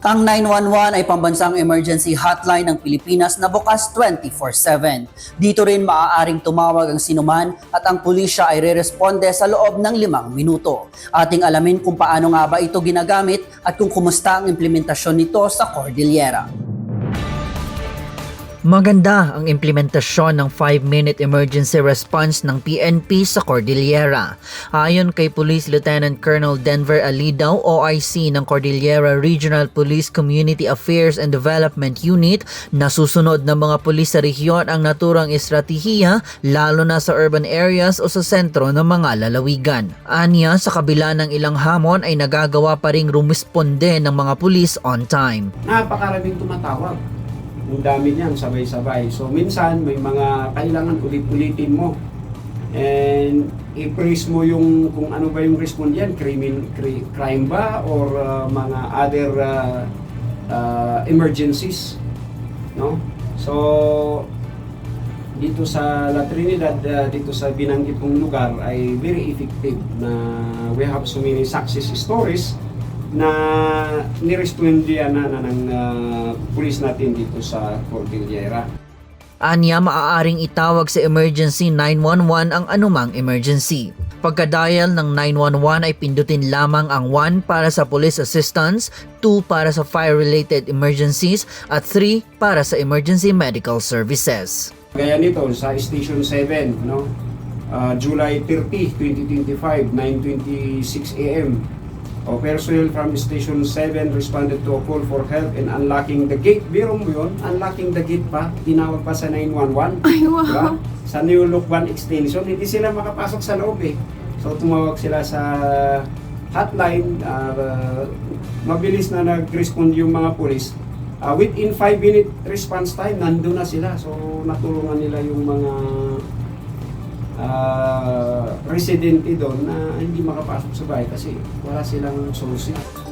Ang 911 ay pambansang emergency hotline ng Pilipinas na bukas 24-7. Dito rin maaaring tumawag ang sinuman at ang pulisya ay re-responde sa loob ng limang minuto. Ating alamin kung paano nga ba ito ginagamit at kung kumusta ang implementasyon nito sa Cordillera. Maganda ang implementasyon ng 5-minute emergency response ng PNP sa Cordillera. Ayon kay Police Lieutenant Colonel Denver Alidaw, OIC ng Cordillera Regional Police Community Affairs and Development Unit, nasusunod ng mga pulis sa rehiyon ang naturang estratehiya lalo na sa urban areas o sa sentro ng mga lalawigan. Anya, sa kabila ng ilang hamon ay nagagawa pa ring rumisponde ng mga pulis on time. napakaraming tumatawag. Ang dami niyan, sabay-sabay. So, minsan, may mga kailangan ulit-ulitin mo. And, i-praise mo yung kung ano ba yung respond yan, crime, cri- crime ba or uh, mga other uh, uh, emergencies. No? So, dito sa La Trinidad, uh, dito sa binanggit kong lugar ay very effective na we have so many success stories na nirespondihan na, na ng uh, pulis natin dito sa Cordillera. Anya maaaring itawag sa emergency 911 ang anumang emergency. Pagka-dial ng 911 ay pindutin lamang ang 1 para sa police assistance, 2 para sa fire-related emergencies, at 3 para sa emergency medical services. Gaya nito sa Station 7, no? Uh, July 30, 2025, 9.26 a.m. O personnel from Station 7 responded to a call for help in unlocking the gate. Biro mo yun, unlocking the gate pa, tinawag pa sa 911. Ay, wow. Diba? Sa New Look 1 extension, hindi sila makapasok sa loob eh. So tumawag sila sa hotline, uh, mabilis na nag-respond yung mga pulis. Uh, within 5 minute response time, nandun na sila. So natulungan nila yung mga uh, residente doon na hindi makapasok sa bahay kasi wala silang solusyon.